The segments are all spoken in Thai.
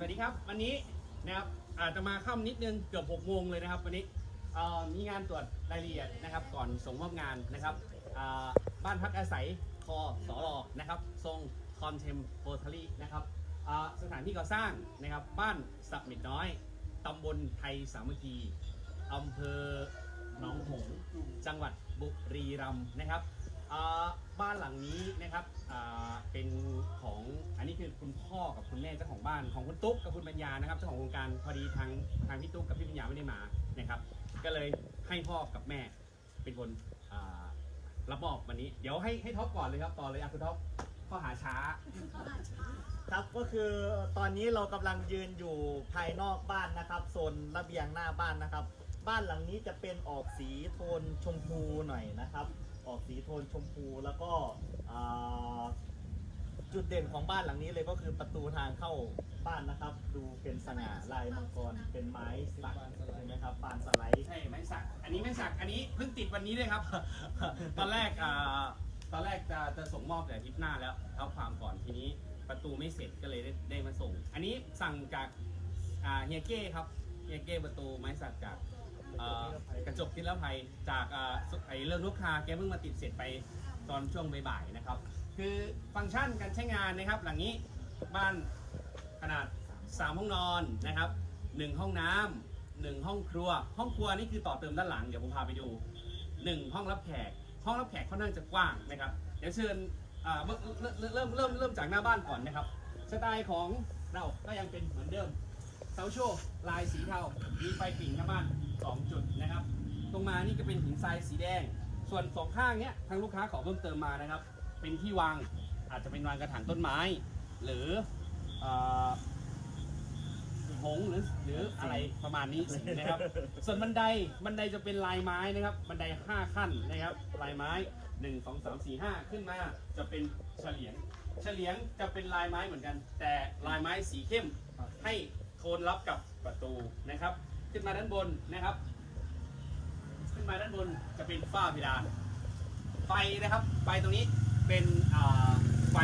สวัสดีครับ วันนี้นะครับอาจจะมาค่ำนิดนึงเกือบ6โมงเลยนะครับ วันนี้มีงานตรวจรายละเอียดนะครับ ก่อนส่งมอบงานนะครับบ้านพักอาศัยคอสอรอนะครับทรงคอนเทมโพทารีนะครับสถานที่ก่อสร้างนะครับบ้านสับเม็ดน้อยตำบลไทยสามัคคีอำเภอหนองหงส์จังหวัดบุรีรัมย์นะครับ อ่าบ้านหลังนี้นะครับอ่าเป็นของอันนี้คือคุณพ่อกับคุณแม่เจ้าของบ้านของคุณตุ๊กกับคุณปัญญานะครับเจ้าของโครงการพอดีทางทางพี่ตุ๊กกับพี่ปัญญาไม่ได้มานะครับ ก็เลยให้พ่อกับแม่เป็นคนอ่ารับมอบวันนี้ เดี๋ยวให้ให้ท็อปก่อนเลยครับต่อเลยอะคุณท็อปข้อหาช้า ครับก็คือตอนนี้เรากำลังยืนอยู่ภายนอกบ้านนะครับโซนระเบียงหน้าบ้านนะครับ บ้านหลังนี้จะเป็นออกสีโทนชมพูหน่อยนะครับ ออกสีโทนชมพูแล้วก็จุดเด่นของบ้านหลังนี้เลยก็คือประตูทางเข้าบ้านนะครับ ดูเป็นสง่าลายมังกรเป็นไม้สักใช่ไหมครับปานสไลด์ใช่ไม้สัก อันนี้ไม้สักอันนี้เพิ่งติดวันนี้เลยครับ ตอนแรกตอนแรกจะจะส่งมอบแต่อาทิตย์หน้าแล้วเท้าความก่อนทีนี้ประตูไม่เสร็จก็เลยได้ได้มาส่ง อันนี้สั่งจากเฮียเก้ครับเฮียเก้ประตูไม้สักจาก อ่ากระจกทิศภัยจากอ่าไอเรื่องลูกค้าแกเพิ่งมาติดเสร็จไปตอนช่วงบ่ายๆนะครับ คือฟังก์ชันการใช้งานนะครับ หลังนี้บ้านขนาด 3 ห้องนอนนะครับ 1 ห้องน้ำหนึ่งห้องครัว ห้องครัวนี่คือต่อเติมด้านหลังเดี๋ยวผมพาไปดู 1 ห้องรับแขก ห้องรับแขกค่อนข้างจะกว้างนะครับ เดี๋ยวเชิญเริ่มเริ่มเริ่มจากหน้าบ้านก่อนนะครับสไตล์ของเราก็ยังเป็นเหมือนเดิม เสาโชว์ลายสีเทา มีไฟปิ่งหน้าบ้าน2จุดนะครับ ตรงมานี่ก็เป็นหินทรายสีแดง ส่วนสองข้างเนี้ยทางลูกค้าขอเพิ่มเติมมานะครับ เป็นที่วางอาจจะเป็นวางกระถางต้นไม้ หรือหงหรือหรืออะไรประมาณนี้นะครับ ส่วนบันไดบันไดจะเป็นลายไม้นะครับ บันได 5 ขั้นนะครับ ลายไม้ 1 2 3 4 5 ขึ้นมาจะเป็นเฉลียง เฉลียงจะเป็นลายไม้เหมือนกัน แต่ลายไม้สีเข้มให้ โทนรับกับประตูนะครับ ขึ้นมาด้านบนนะครับ ขึ้นมาด้านบนจะเป็นฝ้าเพดานไฟนะครับไฟตรงนี้เป็นไฟ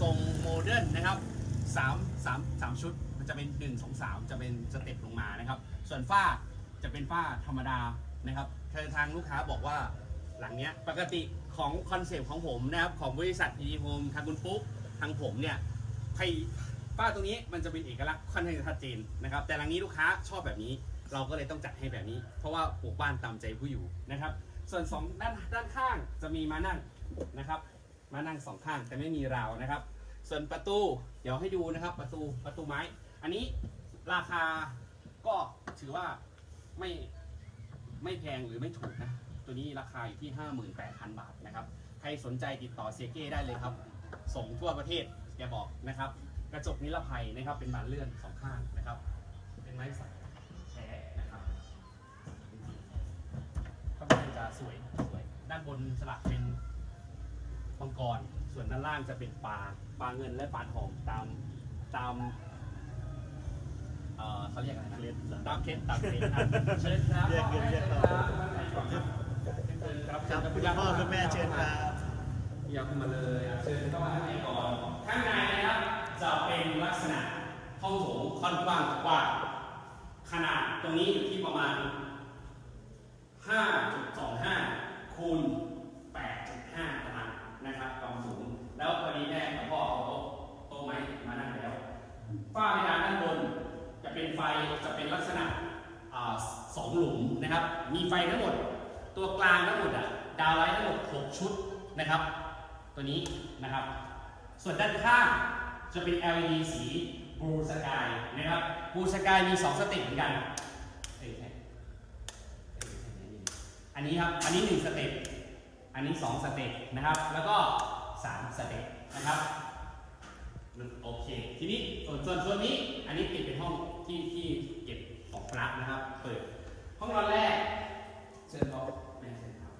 ทรงโมเดิร์นนะครับสามสามสามชุดมันจะเป็น1 2 3จะเป็นสเต็ปลงมานะครับ ส่วนฝ้าจะเป็นฝ้าธรรมดานะครับคือทางลูกค้าบอกว่าหลังเนี้ยปกติของคอนเซปต์ของผมนะครับ ของบริษัท e h o m e ทางคุณปุ๊กทางผมเนี่ยไฟ ฝ้าตรงนี้มันจะเป็นเอกลักษณ์ค่อนข้างชัดเจนนะครับ แต่หลังนี้ลูกค้าชอบแบบนี้ เราก็เลยต้องจัดให้แบบนี้ เพราะว่าปลูกบ้านตามใจผู้อยู่นะครับ ส่วนสองด้านด้านข้างจะมีมานั่งนะครับ มานั่งสองข้างแต่ไม่มีราวนะครับ ส่วนประตูเดี๋ยวให้ดูนะครับ ประตูประตูไม้ อันนี้ราคาก็ถือว่าไม่ไม่แพงหรือไม่ถูกนะ ตัวนี้ราคาอยู่ที่ 58,000 บาทนะครับ ใครสนใจติดต่อเซเก้ได้เลยครับ ส่งทั่วประเทศแกบอกนะครับ กระจกนิรภัยนะครับ เป็นบานเลื่อนสองข้างนะครับ เป็นไม้สักแท้นะครับค่อนข้างจะสวยสวย ด้านบนสลักเป็นมังกร ส่วนด้านล่างจะเป็นปลาปลาเงินและปลาทองตามตามเอ่อเขาเรียกอะไรนะเคล็ดเหรอตามเคล็ดตามเคล็ดอะเชิญครับเรียกเงินเรียกทองครับครับคุณพ่อคุณแม่เชิญครับอยากขึ้นมาเลยอะเชิญเข้ามาข้างในก่อนข้างในนะครับ จะเป็นลักษณะห้องโถงค่อนข้างกว้างขนาดตรงนี้อยู่ที่ประมาณ 5.25 คูณ 8.5ตารางนะครับความสูง แล้วพอดีแม่กับพ่อเอาโต๊ะโต๊ะไม้มานั่งแล้วฝ้าเพดานด้านบนจะเป็นไฟจะเป็นลักษณะสองหลุมนะครับ มีไฟทั้งหมด ตัวกลางทั้งหมดอะดาวไลท์ทั้งหมด 6 ชุดนะครับ ตัวนี้นะครับ ส่วนด้านข้าง จะเป็น LED สีบลูสกายนะครับบลูสกายมี 2 สเต็ปเหมือนกันเอ้ยใช่เอ้ยใช่ไหมนี่อันนี้ครับ อันนี้ 1 สเต็ป อันนี้ 2 สเต็ปนะครับ แล้วก็ 3 สเต็ปนะครับโอเค ทีนี้ส่วนส่วนส่วนนี้ อันนี้ปิดเป็นห้องที่ที่เก็บของพระนะครับ เปิด ห้องนอนแรกเชิญเขาไม่เชิญครับ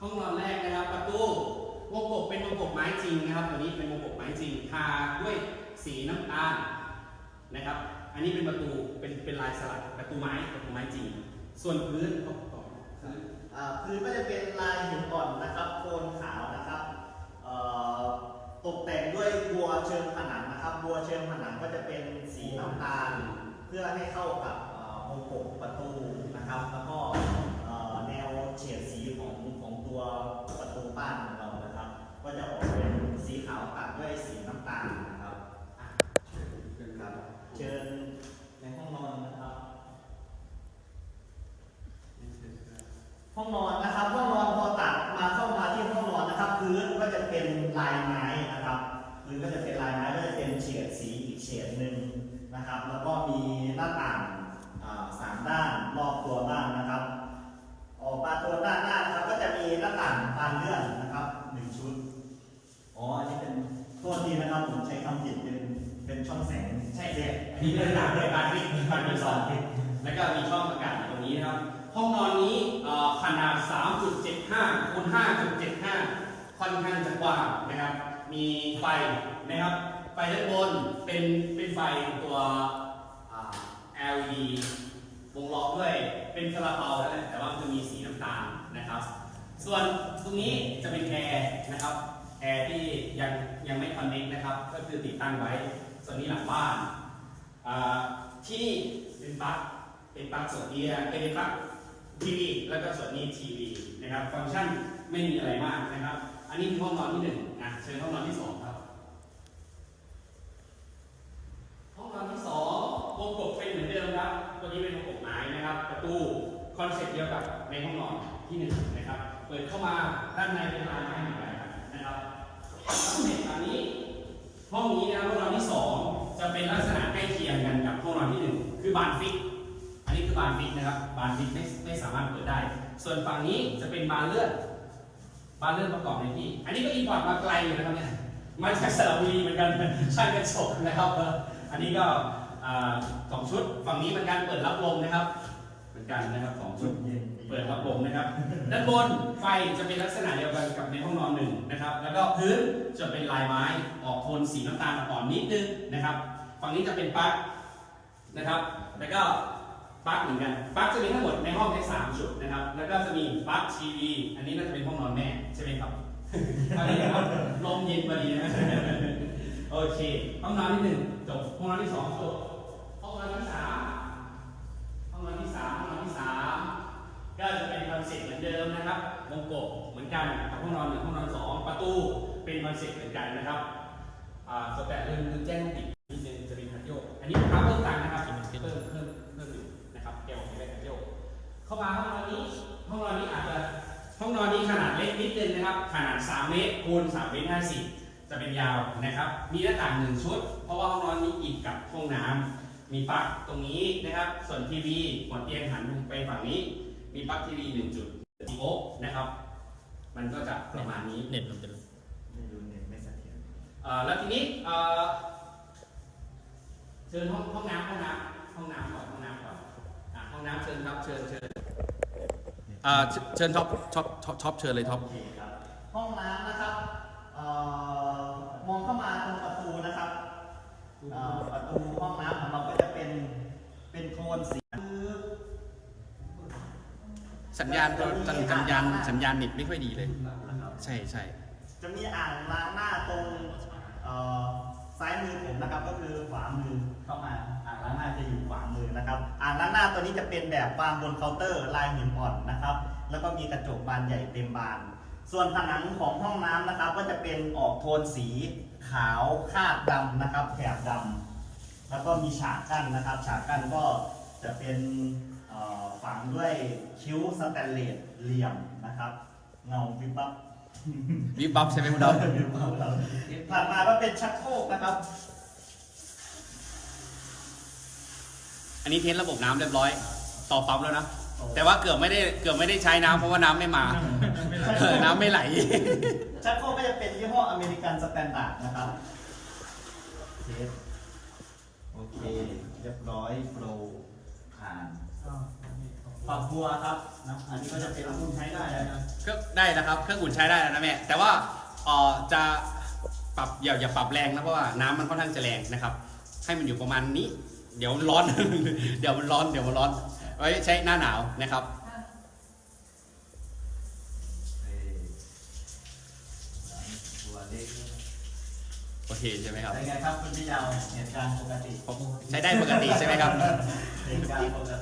ห้องนอนแรกนะครับ ประตู วงกบเป็นวงกบไม้จริงนะครับ ตัวนี้เป็นวงกบไม้จริง ทาด้วยสีน้ำตาลนะครับ อันนี้เป็นประตู เป็นเป็นลายสลักประตูไม้ประตูไม้จริง ส่วนพื้นต่อต่อพื้นก็จะเป็นลายหินอ่อนนะครับโทนขาวนะครับตกแต่งด้วยบัวเชิงผนังนะครับ บัวเชิงผนังก็จะเป็นสีน้ำตาล เพื่อให้เข้ากับวงกบประตูนะครับ แล้วก็แนวเฉียด ก็จะออกเป็นสีขาวตัดด้วยสีน้ำตาลนะครับอะครับเชิญในห้องนอนนะครับ ห้องนอนนะครับห้องนอนพอตัดมาเข้ามาที่ห้องนอนนะครับพื้นก็จะเป็นลายไม้นะครับพื้นก็จะเป็นลายไม้ก็จะเป็นเฉดสีอีกเฉดหนึ่งนะครับ แล้วก็มีหน้าต่างอ่าสามด้านรอบตัวบ้านนะครับ ออกมาตัวด้านหน้านะครับก็จะมีหน้าต่างบานเลื่อนนะครับหนึ่งชุดอ๋ออันนี้เป็นโทษทีนะครับผมใช้คำผิดเป็นเป็นช่องแสง ใช่ใช่ มีเรื่องต่างเลยบานวิกบานวิกสองแล้วก็มีช่องอากาศอยู่ตรงนี้นะครับ ห้องนอนนี้ขนาด 3.75คูณ5.75 ค่อนข้างจะกว้างนะครับ มีไฟนะครับ ไฟด้านบนเป็นเป็นไฟตัว LED วงล้อมด้วยเป็นคาราบาวนั่นแหละแต่ว่าจะมีสีน้ำตาลนะครับ ส่วนตรงนี้จะเป็นแอร์นะครับแอร์ที่ยังยังไม่คอนเนคนะครับ ก็คือติดตั้งไว้ ส่วนนี้หลังบ้าน ที่นี่เป็นปลั๊กเป็นปลั๊กส่วนนี้เป็นปลั๊กทีวีแล้วก็ส่วนนี้ทีวีนะครับ ฟังก์ชันไม่มีอะไรมากนะครับ อันนี้คือห้องนอนที่หนึ่งนะเชิญห้องนอนที่สองครับ ห้องนอนที่สองวงกบเป็นเหมือนเดิมครับตัวนี้เป็นวงกบไม้นะครับ ประตูคอนเซ็ปต์เดียวกับในห้องนอนที่หนึ่งนะครับ เปิดเข้ามาด้านในเป็นลายไม้หมือนกันนะครับเห็นอันนี้ห้องนี้นะครับห้องนอนที่สอง จะเป็นลักษณะใกล้เคียงกันกับห้องนอนที่หนึ่งคือบานฟิก อันนี้คือบานฟิกนะครับ บานฟิกไม่ไม่สามารถเปิดได้ ส่วนฝั่งนี้จะเป็นบานเลื่อนบานเลื่อนประกอบในที่ อันนี้ก็อินพอร์ตมาไกลอยู่นะครับเนี่ยมาจากสระบุรีเหมือนกันช่างกระจกนะครับ อันนี้ก็สองชุดฝั่งนี้เหมือนกันเปิดรับลมนะครับ เหมือนกันนะครับสองชุด เปิดรับลมนะครับ ด้านบนไฟจะเป็นลักษณะเดียวกันกับในห้องนอนหนึ่งนะครับ แล้วก็พื้นจะเป็นลายไม้ออกโทนสีน้ำตาลอ่อนนิดนึงนะครับ ฝั่งนี้จะเป็นปลั๊กนะครับ แล้วก็ปลั๊กเหมือนกันปลั๊กจะมีทั้งหมดในห้องได้สามชุดนะครับ แล้วก็จะมีปลั๊กทีวี อันนี้น่าจะเป็นห้องนอนแม่ใช่ไหมครับอันนี้ครับลมเย็นพอดีนะโอเคห้องนอนที่หนึ่งจบห้องนอนที่สองจบ นะครับวงกบเหมือนกันกับห้องนอนหนึ่งห้องนอนสองประตูเป็นคอนเซ็ปต์เหมือนกันนะครับอ่าสแตทลืมลืมแจ้งติดนิดนึงจะเป็นคันโยก อันนี้ลูกค้าเพิ่มตังค์นะครับ เพิ่มเพิ่มเพิ่มอยู่นะครับแกบอกไม่ได้คันโยก เข้ามาห้องนอนนี้ห้องนอนนี้อาจจะห้องนอนนี้ขนาดเล็กนิดนึงนะครับ ขนาด 3 เมตรคูณ3เมตร50 จะเป็นยาวนะครับ มีหน้าต่างหนึ่งชุด เพราะว่าห้องนอนนี้ติดกับห้องน้ำมีปลั๊กตรงนี้นะครับ ส่วนทีวีหัวเตียงหันไปฝั่งนี้ มีปลั๊กทีวีหนึ่งจุด จีโอนะครับ มันก็จะประมาณนี้เน็ตมันจะไม่รู้เนี่ยไม่เสถียรเอ่อแล้วทีนี้เอ่อเชิญห้องห้องน้ำห้องน้ำห้องน้ำก่อนห้องน้ำก่อนอะห้องน้ำเชิญครับเชิญเชิญอ่าเชิญท็อปท็อปท็อปท็อปเชิญเลยท็อปโอเคครับ ห้องน้ำนะครับเอ่อมองเข้ามาตรงประตูนะครับเอ่อประตูห้องน้ำของเราก็จะเป็นเป็นโทนสี สัญญาณสัญสัญญาณสัญญาณเน็ตไม่ค่อยดีเลย นะครับใช่ใช่จะมีอ่างล้างหน้าตรงเอ่อซ้ายมือผมนะครับ ก็คือขวามือเข้ามาอ่างล้างหน้าจะอยู่ขวามือนะครับ อ่างล้างหน้าตัวนี้จะเป็นแบบวางบนเคาน์เตอร์ลายหินอ่อนนะครับ แล้วก็มีกระจกบานใหญ่เต็มบาน ส่วนผนังของห้องน้ำนะครับ ก็จะเป็นออกโทนสีขาวคาดดำนะครับแถบดำแล้วก็มีฉากกั้นนะครับ ฉากกั้นก็จะเป็น ฝังด้วยคิ้วสแตนเลสเหลี่ยมนะครับ เงาวิบวับวิบบับใช่ไหมคุณดาวถัดมาก็เป็นชักโครกนะครับ อันนี้เทสระบบน้ำเรียบร้อยต่อปั๊มแล้วนะ แต่ว่าเกือบไม่ได้เกือบไม่ได้ใช้น้ำเพราะว่าน้ำไม่มาเออน้ำไม่ไหล ชักโครกก็จะเป็นยี่ห้ออเมริกันสแตนดาร์ดนะครับเทสโอเค เรียบร้อยโปรผ่าน ฝักบัวครับนะอันนี้ก็จะเป็นรุ่นใช้ได้แล้วนะ ก็ได้นะครับเครื่องอุ่นใช้ได้แล้วนะแม่แต่ว่าเอ่อจะปรับอย่าอย่าปรับแรงนะเพราะว่าน้ำมันค่อนข้างจะแรงนะครับ ให้มันอยู่ประมาณนี้ เดี๋ยวมันร้อน เดี๋ยวมันร้อนเดี๋ยวมันร้อนไว้ใช้หน้าหนาวนะครับเอ้ยบัวเล็กโอเคใช่ไหมครับ เป็นไงครับคุณพี่ยาวเหตุการณ์ปกติใช้ได้ปกติใช่ไหมครับ เหตุการณ์ปกติ